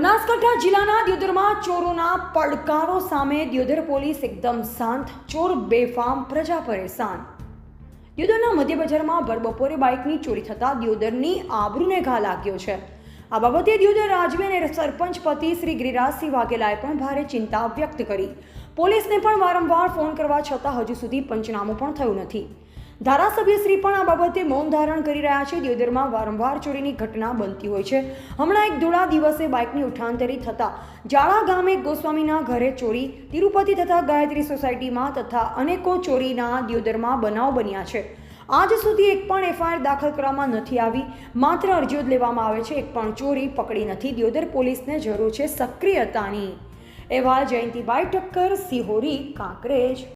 બનાસકાંઠા જિલ્લાના દિયોદરમાં ચોરોના પડકારો સામે દિયોદર પોલીસ એકદમ શાંત, ચોર બેફામ, પ્રજા પરેશાન. દિયોદરના મધ્ય બજારમાં ભરબપોરે બાઇકની ચોરી થતાં દિયોદરની આબરૂને ઘા લાગ્યો છે. આ બાબતે દિયોદર રાજવી અને સરપંચ પતિ શ્રી ગિરિરાજસિંહ વાઘેલાએ પણ ભારે ચિંતા વ્યક્ત કરી. પોલીસને પણ વારંવાર ફોન કરવા છતાં હજુ સુધી પંચનામું પણ થયું નથી. ધારાસભ્ય શ્રી પણ આ બાબતે મૌન ધારણ કરી રહ્યા છે. દિયોદરમાં વારંવાર ચોરીની ઘટના બનતી હોય છે. હમણાં એક ધોળા દિવસે બાઇકની ઉઠાંતરી થતાં જાળા ગામે ગોસ્વામીના ઘરે ચોરી, તિરુપતિ તથા ગાયત્રી સોસાયટીમાં તથા અનેકો ચોરીના દિયોદરમાં બનાવ બન્યા છે. આજ સુધી એક પણ એફઆઈઆર દાખલ કરવામાં નથી આવી. માત્ર અરજીઓ જ લેવામાં આવે છે. એક પણ ચોરી પકડી નથી. દિયોદર પોલીસને જરૂર છે સક્રિયતાની. એવા જયંતિભાઈ ઠક્કર, સિહોરી, કાંકરેજ.